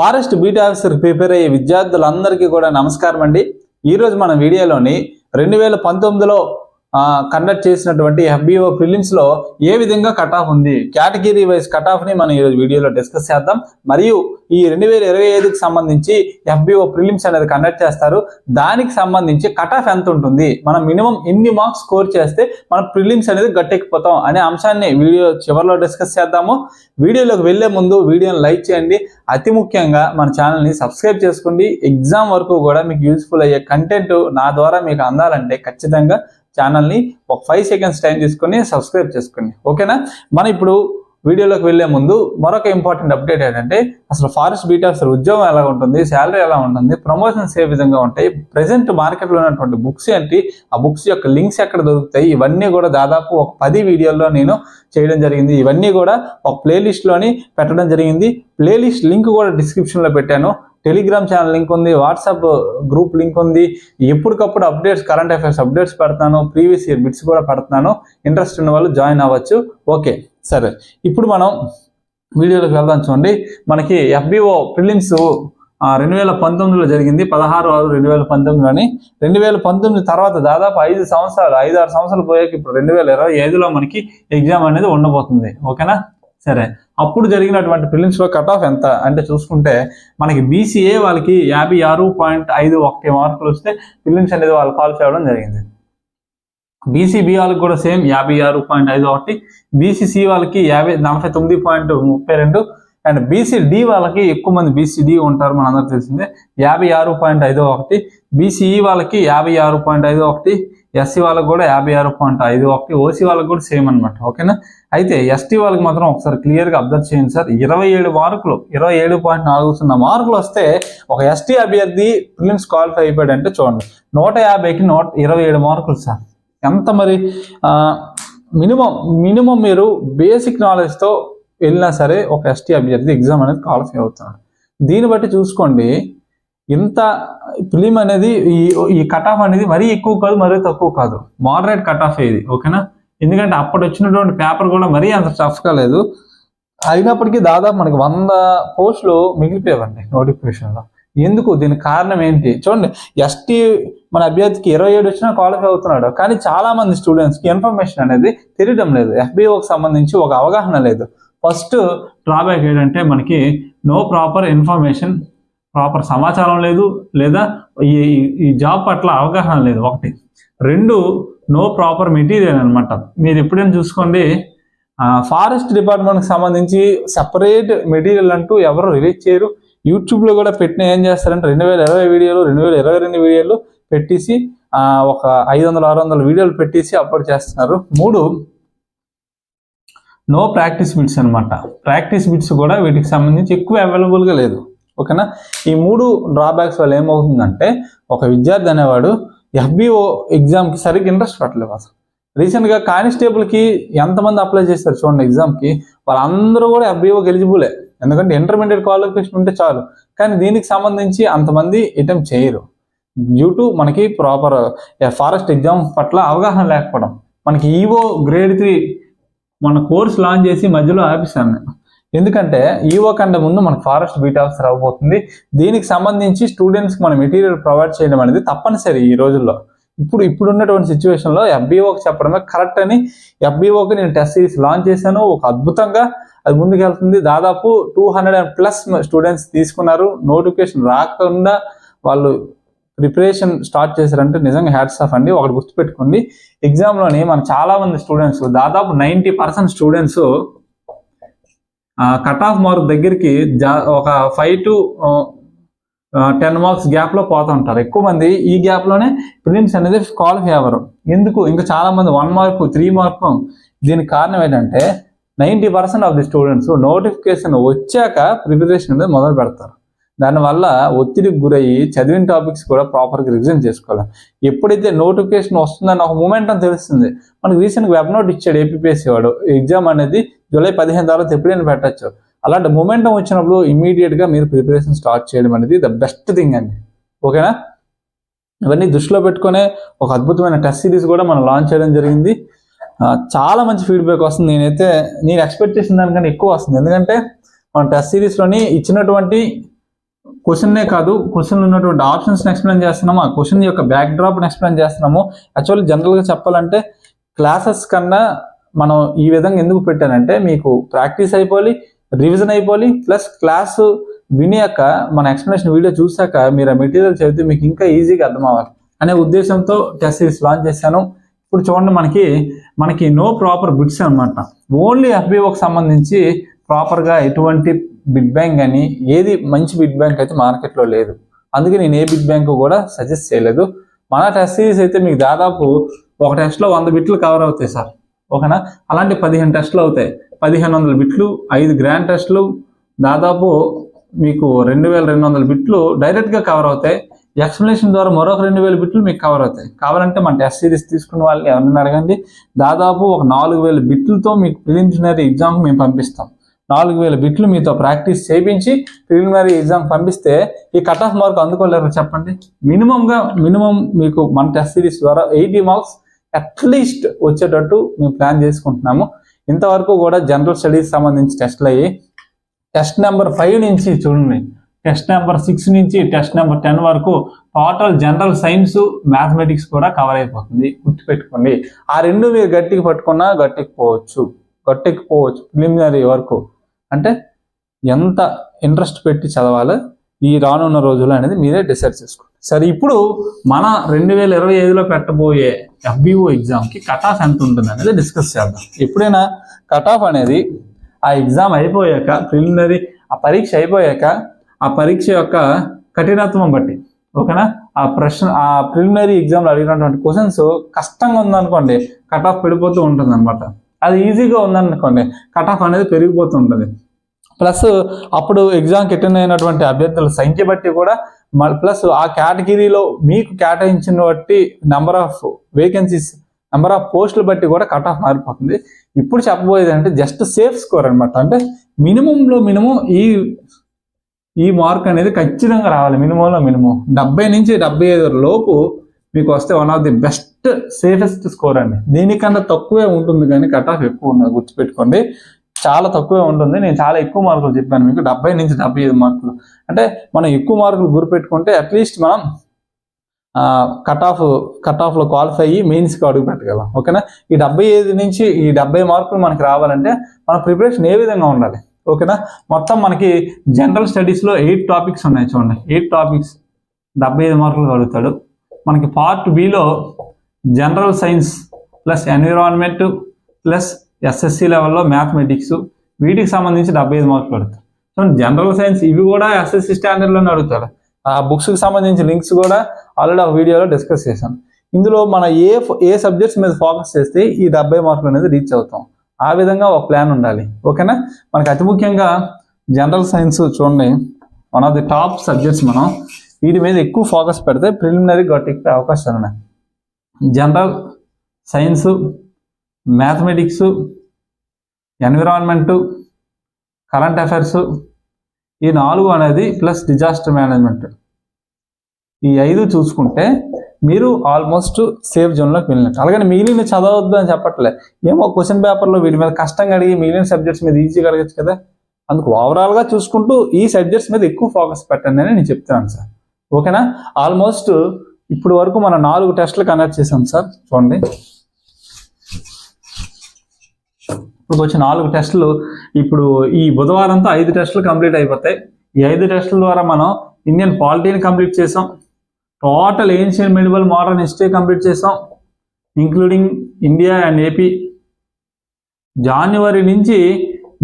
Forest BT officer prepare అయ్యే విద్యార్థులందరికీ కూడా నమస్కారం అండి ఈరోజు మన వీడియోలోని రెండు వేల పంతొమ్మిదిలో కండక్ట్ చేసినటువంటి ఎఫ్బిఓ ప్రిలిమ్స్లో ఏ విధంగా కట్ ఆఫ్ ఉంది? కేటగిరీ వైజ్ కట్ ఆఫ్ని మనం ఈరోజు వీడియోలో డిస్కస్ చేద్దాం. మరియు ఈ రెండు వేల ఇరవై ఐదుకి సంబంధించి ఎఫ్బిఓ ప్రిలిమ్స్ అనేది కండక్ట్ చేస్తారు. దానికి సంబంధించి కట్ ఆఫ్ ఎంత ఉంటుంది? మనం మినిమం ఎన్ని మార్క్స్ స్కోర్ చేస్తే మనం ప్రిలిమ్స్ అనేది గట్టెక్కిపోతాం అనే అంశాన్ని వీడియో చివరిలో డిస్కస్ చేద్దాము. వీడియోలోకి వెళ్ళే ముందు వీడియోని లైక్ చేయండి. అతి ముఖ్యంగా మన ఛానల్ని సబ్స్క్రైబ్ చేసుకోండి. ఎగ్జామ్ వరకు కూడా మీకు యూస్ఫుల్ అయ్యే కంటెంట్ నా ద్వారా మీకు అందాలంటే ఖచ్చితంగా ఛానల్ని ఒక ఫైవ్ సెకండ్స్ టైం తీసుకొని సబ్స్క్రైబ్ చేసుకోండి ఓకేనా? మనం ఇప్పుడు వీడియోలోకి వెళ్ళే ముందు మరొక ఇంపార్టెంట్ అప్డేట్ ఏంటంటే అసలు ఫారెస్ట్ బీట్ ఉద్యోగం ఎలా ఉంటుంది శాలరీ ఎలా ఉంటుంది ప్రమోషన్స్ ఏ విధంగా ఉంటాయి ప్రెసెంట్ మార్కెట్లో ఉన్నటువంటి బుక్స్ ఏంటి ఆ బుక్స్ యొక్క లింక్స్ ఎక్కడ దొరుకుతాయి ఇవన్నీ కూడా దాదాపు ఒక పది వీడియోల్లో నేను చేయడం జరిగింది. ఇవన్నీ కూడా ఒక ప్లేలిస్ట్లోని పెట్టడం జరిగింది. ప్లేలిస్ట్ లింక్ కూడా డిస్క్రిప్షన్లో పెట్టాను. టెలిగ్రామ్ ఛానల్ లింక్ ఉంది వాట్సాప్ గ్రూప్ లింక్ ఉంది. ఎప్పటికప్పుడు అప్డేట్స్ కరెంట్ అఫైర్స్ అప్డేట్స్ పెడతాను ప్రీవియస్ ఇయర్ బిట్స్ కూడా పెడతాను. ఇంట్రెస్ట్ ఉన్న వాళ్ళు జాయిన్ అవ్వచ్చు. ఓకే సరే. ఇప్పుడు మనం వీడియోలోకి వెళ్దాం చూడండి. మనకి ఎఫ్బిఓ ప్రిలిమ్స్ రెండు వేల పంతొమ్మిదిలో జరిగింది. పదహారు ఆరు రెండు వేల పంతొమ్మిదిలోని రెండు వేల పంతొమ్మిది తర్వాత దాదాపు ఐదు సంవత్సరాలు ఐదు ఆరు సంవత్సరాలు పోయాక ఇప్పుడు రెండు వేల ఇరవై ఐదులో మనకి ఎగ్జామ్ అనేది ఉండబోతుంది. ఓకేనా? సరే. అప్పుడు జరిగినటువంటి ప్రిలిమ్స్లో కట్ ఆఫ్ ఎంత? అంటే చూసుకుంటే మనకి బీసీఏ వాళ్ళకి యాభై ఆరు పాయింట్ ఐదు ఒకటి మార్కులు వస్తే ప్రిలిమ్స్ అనేది వాళ్ళు క్వాలిఫై అవ్వడం జరిగింది. బీసీబీ వాళ్ళకి కూడా సేమ్ యాభై ఆరు పాయింట్ ఐదు ఒకటి బీసీసీ వాళ్ళకి యాభై నలభై తొమ్మిది పాయింట్ ముప్పై రెండు అండ్ బీసీడీ వాళ్ళకి ఎక్కువ మంది బీసీడీ ఉంటారు మనందరూ తెలిసిందే. యాభై ఆరు పాయింట్ ఐదు ఒకటి బీసీఈ వాళ్ళకి యాభై ఆరు పాయింట్ ఐదు ఒకటి ఎస్సీ వాళ్ళకి కూడా యాభై ఆరు పాయింట్ ఐదు ఒకటి ఓసీ వాళ్ళకి కూడా సేమ్ అనమాట ఓకేనా? అయితే ఎస్టీ వాళ్ళకి మాత్రం ఒకసారి క్లియర్గా అబ్జర్వ్ చేయండి సార్. ఇరవై ఏడు మార్కులు ఇరవై ఏడు పాయింట్ నాలుగు సున్నా మార్కులు వస్తే ఒక ఎస్టీ అభ్యర్థి ప్రిలిమ్స్ క్వాలిఫై అయిపోయాడంటే చూడండి నూట యాభైకి నూట ఇరవై ఏడు మార్కులు సార్. ఎంత మరి? మినిమం మినిమం మీరు బేసిక్ నాలెడ్జ్తో వెళ్ళినా సరే ఒక ఎస్టీ అభ్యర్థి ఎగ్జామ్ అనేది క్వాలిఫై అవుతున్నాడు దీన్ని బట్టి చూసుకోండి ఇంత ఫిలిం అనేది ఈ ఈ కట్ ఆఫ్ అనేది మరీ ఎక్కువ కాదు మరీ తక్కువ కాదు. మోడరేట్ కట్ ఆఫ్ ఇది ఓకేనా? ఎందుకంటే అప్పుడు వచ్చినటువంటి పేపర్ కూడా మరీ అంత టఫ్ లేదు. అయినప్పటికీ దాదాపు మనకి వంద పోస్టులు మిగిలిపోయావండి నోటిఫికేషన్లో ఎందుకు? దీనికి కారణం ఏంటి? చూడండి ఎస్టీ మన అభ్యర్థికి ఇరవై ఏడు వచ్చినా క్వాలిఫై అవుతున్నాడు. కానీ చాలా మంది స్టూడెంట్స్కి ఇన్ఫర్మేషన్ అనేది తెలియడం లేదు. ఎఫ్బిఓకి సంబంధించి ఒక అవగాహన లేదు. ఫస్ట్ డ్రాబ్యాక్ ఏంటంటే మనకి నో ప్రాపర్ ఇన్ఫర్మేషన్ ప్రాపర్ సమాచారం లేదు లేదా ఈ ఈ జాబ్ పట్ల అవగాహన లేదు. ఒకటి. రెండు నో ప్రాపర్ మెటీరియల్ అనమాట మీరు ఎప్పుడైనా చూసుకోండి ఫారెస్ట్ డిపార్ట్మెంట్కి సంబంధించి సపరేట్ మెటీరియల్ అంటూ ఎవరు రిలీజ్ చేయరు. యూట్యూబ్లో కూడా పెట్టిన ఏం చేస్తారంటే రెండు వేల ఇరవై వీడియోలు రెండు వేల ఇరవై రెండు వీడియోలు పెట్టేసి ఒక ఐదు వందల ఆరు వందల వీడియోలు పెట్టేసి అప్లోడ్ చేస్తున్నారు. మూడు నో ప్రాక్టీస్ బిట్స్ అనమాట ప్రాక్టీస్ బిట్స్ కూడా వీటికి సంబంధించి ఎక్కువ అవైలబుల్గా లేదు. ఓకేనా? ఈ మూడు డ్రాబ్యాక్స్ వల్ల ఏమవుతుందంటే ఒక విద్యార్థి అనేవాడు ఎఫ్బిఓ ఎగ్జామ్కి సరిగ్గా ఇంట్రెస్ట్ పెట్టలేవు అసలు. రీసెంట్గా కానిస్టేబుల్కి ఎంతమంది అప్లై చేస్తారు చూడండి ఎగ్జామ్కి వాళ్ళందరూ కూడా ఎఫ్బిఓకి ఎలిజిబులే ఎందుకంటే ఇంటర్మీడియట్ క్వాలిఫికేషన్ ఉంటే చాలు. కానీ దీనికి సంబంధించి అంతమంది అటెంప్ట్ చేయరు. డ్యూ టు మనకి ప్రాపర్ ఫారెస్ట్ ఎగ్జామ్ పట్ల అవగాహన లేకపోవడం. మనకి ఈవో గ్రేడ్ త్రీ మన కోర్స్ లాంచ్ చేసి మధ్యలో ఆపిస్తాను నేను. ఎందుకంటే ఈవో కంటే ముందు మనకు ఫారెస్ట్ బీట్ ఆఫీసర్ అవ్వబోతుంది. దీనికి సంబంధించి స్టూడెంట్స్కి మన మెటీరియల్ ప్రొవైడ్ చేయడం అనేది తప్పనిసరి ఈ రోజుల్లో. ఇప్పుడు ఇప్పుడు ఉన్నటువంటి సిచ్యువేషన్లో ఎఫ్బీఓకి చెప్పడమే కరెక్ట్ అని ఎఫ్బీఓకి నేను టెస్ట్ సిరీస్ లాంచ్ చేశాను. ఒక అద్భుతంగా అది ముందుకెళ్తుంది. దాదాపు two hundred and plus students తీసుకున్నారు. నోటిఫికేషన్ రాకుండా వాళ్ళు ప్రిపరేషన్ స్టార్ట్ చేశారంటే నిజంగా హ్యాట్స్ ఆఫ్ అండి. ఒకటి గుర్తుపెట్టుకోండి. ఎగ్జామ్లోని మన చాలా మంది స్టూడెంట్స్ దాదాపు ninety percent students cut off mark దగ్గరికి జా ఒక ఫైవ్ టు టెన్ మార్క్స్ గ్యాప్లో పోతూ ఉంటారు. ఎక్కువ మంది ఈ గ్యాప్లోనే ప్రిలిమ్స్ అనేది క్వాలిఫై అవ్వరు ఎందుకు? ఇంకా చాలామంది వన్ మార్క్ త్రీ మార్క్ దీనికి కారణం ఏంటంటే ninety percent of the students notification వచ్చాక ప్రిపరేషన్ అనేది మొదలు పెడతారు. దానివల్ల ఒత్తిడికి గురయ్యి చదివిన టాపిక్స్ కూడా ప్రాపర్గా రివిజన్ చేసుకోవాలి. ఎప్పుడైతే నోటిఫికేషన్ వస్తుందని ఒక మూమెంట్ అని తెలుస్తుంది. మనకు రీసెంట్గా వెబ్ నోట్ ఇచ్చాడు ఏపీఎస్సీ వాడు. ఎగ్జామ్ అనేది జూలై పదిహేను తర్వాత ఎప్పుడైనా పెట్టచ్చు. అలాంటి మూమెంటం వచ్చినప్పుడు ఇమీడియట్గా మీరు ప్రిపరేషన్ స్టార్ట్ చేయడం అనేది ద బెస్ట్ థింగ్ అండి. ఓకేనా ఇవన్నీ దృష్టిలో పెట్టుకునే ఒక అద్భుతమైన టెస్ట్ సిరీస్ కూడా మనం లాంచ్ చేయడం జరిగింది. చాలా మంచి ఫీడ్బ్యాక్ వస్తుంది. నేనైతే నేను ఎక్స్పెక్ట్ చేసిన దానికన్నా ఎక్కువ వస్తుంది. ఎందుకంటే మన టెస్ట్ సిరీస్లోని ఇచ్చినటువంటి క్వశ్చన్నే కాదు. క్వశ్చన్ ఉన్నటువంటి ఆప్షన్స్ని ఎక్స్ప్లెయిన్ చేస్తున్నాము. ఆ క్వశ్చన్ యొక్క బ్యాక్ డ్రాప్ని ఎక్స్ప్లెయిన్ చేస్తున్నాము. యాక్చువల్లీ జనరల్గా చెప్పాలంటే క్లాసెస్ కన్నా మనం ఈ విధంగా ఎందుకు పెట్టానంటే మీకు ప్రాక్టీస్ అయిపోయి రివిజన్ అయిపోయి ప్లస్ క్లాసు వినియాక మన ఎక్స్ప్లెనేషన్ వీడియో చూసాక మీరు ఆ మెటీరియల్ చదివితే మీకు ఇంకా ఈజీగా అర్థం అవ్వాలి అనే ఉద్దేశంతో టెస్ట్ సిరీస్ లాంచ్ చేశాను. ఇప్పుడు చూడండి మనకి మనకి నో ప్రాపర్ బిట్స్ అనమాట ఓన్లీ ఎఫ్బిఓకి సంబంధించి ప్రాపర్గా ఎటువంటి బిడ్ బ్యాంక్ కానీ ఏది మంచి బిడ్ బ్యాంక్ అయితే మార్కెట్లో లేదు. అందుకే నేను ఏ బిడ్ బ్యాంక్ కూడా సజెస్ట్ చేయలేదు. మన టెస్ట్ సిరీస్ అయితే మీకు దాదాపు ఒక టెస్ట్లో వంద బిట్లు కవర్ అవుతాయి సార్. ఓకేనా? అలాంటి పదిహేను టెస్ట్లు అవుతాయి. పదిహేను వందల బిట్లు ఐదు గ్రాండ్ టెస్ట్లు దాదాపు మీకు రెండు వేల రెండు వందల బిట్లు డైరెక్ట్గా కవర్ అవుతాయి. ఎక్స్ప్లెనేషన్ ద్వారా మరొక రెండు వేల బిట్లు మీకు కవర్ అవుతాయి. కావాలంటే మన టెస్ట్ సిరీస్ తీసుకున్న వాళ్ళని ఎవరైనా అడగండి. దాదాపు ఒక నాలుగు వేల బిట్లతో మీకు ప్రిలిమినరీ ఎగ్జామ్కి మేము పంపిస్తాం. నాలుగు వేల బిట్లు మీతో ప్రాక్టీస్ చేయించి ప్రిలిమినరీ ఎగ్జామ్ పంపిస్తే ఈ కట్ ఆఫ్ మార్క్ అందుకోలేరు చెప్పండి? మినిమంగా మినిమం మీకు మన టెస్ట్ సిరీస్ ద్వారా ఎయిటీ మార్క్స్ అట్లీస్ట్ వచ్చేటట్టు మేము ప్లాన్ చేసుకుంటున్నాము. ఇంతవరకు కూడా జనరల్ స్టడీస్ సంబంధించి టెస్ట్లు అయ్యి టెస్ట్ నెంబర్ ఫైవ్ నుంచి చూడండి. టెస్ట్ నెంబర్ సిక్స్ నుంచి టెస్ట్ నెంబర్ టెన్ వరకు టోటల్ జనరల్ సైన్స్ మ్యాథమెటిక్స్ కూడా కవర్ అయిపోతుంది. గుర్తుపెట్టుకోండి. ఆ రెండు మీరు గట్టికి పట్టుకున్నా గట్టెక్కిపోవచ్చు గట్టెక్కిపోవచ్చు ప్రిలిమినరీ వరకు. అంటే ఎంత ఇంట్రెస్ట్ పెట్టి చదవాలి ఈ రానున్న రోజులు అనేది మీరే డిసైడ్ చేసుకోండి. సరే ఇప్పుడు మన రెండు వేల ఇరవై ఐదులో పెట్టబోయే ఎఫ్బిఓ ఎగ్జామ్కి కట్ ఆఫ్ ఎంత ఉంటుంది అనేది డిస్కస్ చేద్దాం. ఎప్పుడైనా కట్ ఆఫ్ అనేది ఆ ఎగ్జామ్ అయిపోయాక ప్రిలిమినరీ ఆ పరీక్ష అయిపోయాక ఆ పరీక్ష యొక్క కఠినత్వం బట్టి ఓకేనా? ఆ ప్రశ్న ఆ ప్రిలిమినరీ ఎగ్జామ్లో అడిగినటువంటి క్వశ్చన్స్ కష్టంగా ఉందనుకోండి కట్ ఆఫ్ పడిపోతూ ఉంటుంది అనమాట అది ఈజీగా ఉందనుకోండి కట్ ఆఫ్ అనేది పెరిగిపోతూ ఉంటుంది ప్లస్ అప్పుడు ఎగ్జామ్కి అటెండ్ అయినటువంటి అభ్యర్థుల సంఖ్య బట్టి కూడా ప్లస్ ఆ కేటగిరీలో మీకు కేటాయించిన బట్టి number of vacancies number of పోస్టులు బట్టి కూడా కట్ ఆఫ్ మారిపోతుంది. ఇప్పుడు చెప్పబోయేది అంటే జస్ట్ సేఫ్ స్కోర్ అనమాట అంటే మినిమంలో మినిమం ఈ ఈ మార్క్ అనేది ఖచ్చితంగా రావాలి. మినిమంలో మినిమం. డెబ్బై నుంచి డెబ్బై ఐదు లోపు మీకు వస్తే one of the best safest score అండి. దీనికన్నా తక్కువే ఉంటుంది కానీ కట్ ఆఫ్ ఎక్కువ ఉన్నది గుర్తుపెట్టుకోండి. చాలా తక్కువే ఉంటుంది. నేను చాలా ఎక్కువ మార్కులు చెప్పాను మీకు. డెబ్బై నుంచి డెబ్బై ఐదు మార్కులు. అంటే మనం ఎక్కువ మార్కులు గురిపెట్టుకుంటే అట్లీస్ట్ మనం కట్ ఆఫ్ కట్ ఆఫ్లో క్వాలిఫై అయ్యి మెయిన్స్కి అడుగు పెట్టగలం. ఓకేనా? ఈ డెబ్బై ఐదు నుంచి ఈ డెబ్బై మార్కులు మనకి రావాలంటే మన ప్రిపరేషన్ ఏ విధంగా ఉండాలి? ఓకేనా? మొత్తం మనకి జనరల్ స్టడీస్లో ఎయిట్ టాపిక్స్ ఉన్నాయి చూడండి. ఎయిట్ టాపిక్స్ డెబ్బై ఐదు మార్కులు అడుగుతాడు. మనకి part below general science plus environment plus SSC లెవెల్లో మ్యాథమెటిక్స్ వీటికి సంబంధించి డెబ్బై ఐదు మార్కులు అడుగుతారు సో జనరల్ సైన్స్ ఇవి కూడా ఎస్ఎస్సి స్టాండర్డ్లోనే అడుగుతారు. ఆ బుక్స్కి సంబంధించి లింక్స్ కూడా ఆల్రెడీ ఒక వీడియోలో డిస్కస్ చేశాను. ఇందులో మన ఏ ఏ సబ్జెక్ట్స్ మీద ఫోకస్ చేస్తే ఈ డెబ్బై మార్కులు అనేది రీచ్ అవుతాం. ఆ విధంగా ఒక ప్లాన్ ఉండాలి. ఓకేనా మనకి అతి ముఖ్యంగా జనరల్ సైన్స్ చూడండి. One of the top subjects మనం వీటి మీద ఎక్కువ ఫోకస్ పెడితే ప్రిలిమినరీ గట్టెక్కే అవకాశాలు ఉన్నాయి. General science mathematics environment current affairs ఈ నాలుగు అనేది ప్లస్ డిజాస్టర్ మేనేజ్మెంట్ ఈ ఐదు చూసుకుంటే మీరు ఆల్మోస్ట్ సేఫ్ జోన్లోకి వెళ్ళినట్టు. అలాగని మిగిలిన చదవద్దు అని చెప్పట్లే. ఏమో క్వశ్చన్ పేపర్లో వీటి మీద కష్టంగా అడిగి మిగిలిన సబ్జెక్ట్స్ మీద ఈజీగా అడగచ్చు కదా. అందుకు ఓవరాల్గా చూసుకుంటూ ఈ సబ్జెక్ట్స్ మీద ఎక్కువ ఫోకస్ పెట్టండి అని నేను చెప్తున్నాను సార్. ఓకేనా? ఆల్మోస్ట్ ఇప్పుడు వరకు మనం నాలుగు టెస్టులు కండక్ట్ చేసాం సార్ చూడండి. ఇప్పుడు వచ్చి నాలుగు టెస్టులు ఇప్పుడు ఈ బుధవారంతో ఐదు టెస్టులు కంప్లీట్ అయిపోతాయి. ఈ ఐదు టెస్టుల ద్వారా మనం ఇండియన్ పాలిటీని కంప్లీట్ చేసాం total ancient medieval modern history complete చేసాం ఇంక్లూడింగ్ ఇండియా అండ్ ఏపీ. జనవరి నుంచి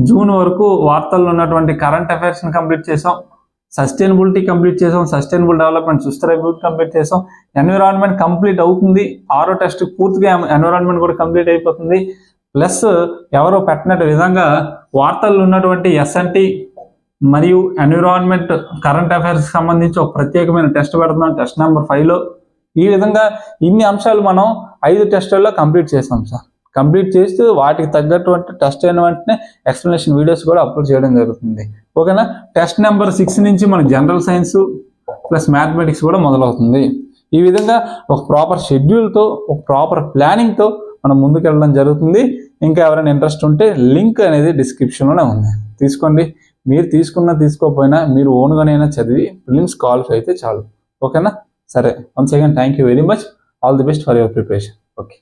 జూన్ వరకు వార్తల్లో ఉన్నటువంటి కరెంట్ అఫైర్స్ని కంప్లీట్ చేసాం సస్టైనబిలిటీ కంప్లీట్ చేసాం సస్టైనబుల్ డెవలప్మెంట్ సుస్థిరబిలిటీ కంప్లీట్ చేసాం. ఎన్విరాన్మెంట్ కంప్లీట్ అవుతుంది. ఆరో టెస్ట్ పూర్తిగా ఎన్విరాన్మెంట్ కూడా కంప్లీట్ అయిపోతుంది. ప్లస్ ఎవరో పెట్టినట్టు విధంగా వార్తల్లో ఉన్నటువంటి ఎస్ఎన్టీ మరియు ఎన్విరాన్మెంట్ కరెంట్ అఫైర్స్ సంబంధించి ఒక ప్రత్యేకమైన టెస్ట్ పెడుతున్నాం టెస్ట్ నెంబర్ ఫైవ్లో. ఈ విధంగా ఇన్ని అంశాలు మనం ఐదు టెస్టుల్లో కంప్లీట్ చేసాం సార్. కంప్లీట్ చేస్తూ వాటికి తగ్గటువంటి టెస్ట్ అయిన వెంటనే ఎక్స్ప్లెనేషన్ వీడియోస్ కూడా అప్లోడ్ చేయడం జరుగుతుంది. ఓకేనా? టెస్ట్ నెంబర్ సిక్స్ నుంచి మనకి జనరల్ సైన్స్ ప్లస్ మ్యాథమెటిక్స్ కూడా మొదలవుతుంది. ఈ విధంగా ఒక ప్రాపర్ షెడ్యూల్తో ఒక ప్రాపర్ ప్లానింగ్తో మనం ముందుకెళ్ళడం జరుగుతుంది. ఇంకా ఎవరైనా ఇంట్రెస్ట్ ఉంటే లింక్ అనేది డిస్క్రిప్షన్లోనే ఉంది. తీసుకోండి. మీరు తీసుకున్నా తీసుకోకపోయినా మీరు ఓన్గానైనా చదివి ప్రిలిమ్స్ క్వాలిఫై అయితే చాలు. ఓకేనా? సరే. Once again thank you very much. All the best for your preparation. Okay.